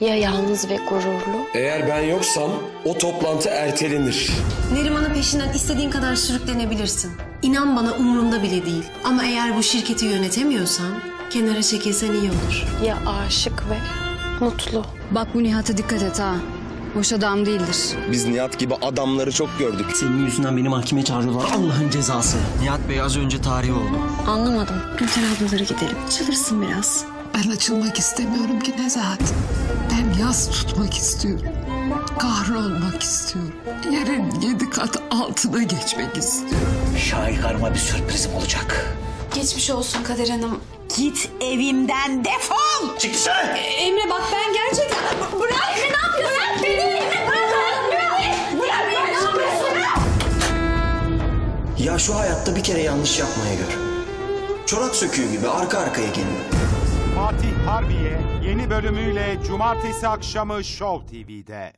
Ya yalnız ve gururlu? Eğer ben yoksam o toplantı ertelenir. Neriman'ın peşinden istediğin kadar sürüklenebilirsin. İnan bana umurumda bile değil. Ama eğer bu şirketi yönetemiyorsan kenara çekilsen iyi olur. Ya aşık ve mutlu? Bak bu Nihat'a dikkat et ha. Boş adam değildir. Biz Nihat gibi adamları çok gördük. Senin yüzünden beni mahkemeye çağırıyorlar. Allah'ın cezası. Nihat Bey az önce tarihi oldu. Anlamadım. Gülten ablalara gidelim. Çalışsın biraz. Ben açılmak istemiyorum ki Nezahat. Ben yas tutmak istiyorum. Kahrolmak istiyorum. Yerin yedi kat altına geçmek istiyorum. Şahikarıma bir sürprizim olacak. Geçmiş olsun Kader Hanım. Git evimden defol! Çık dışarı! Emre bak ben gerçekten... Bırak! Emre ne yapıyorsun? Bırak beni! Emre bırak! Bırak! Bırak beni! Ne yapıyorsun? Ya şu hayatta bir kere yanlış yapmaya gör. Çorap söküğü gibi arka arkaya geliyor. Fatih Harbiye yeni bölümüyle cumartesi akşamı Show TV'de.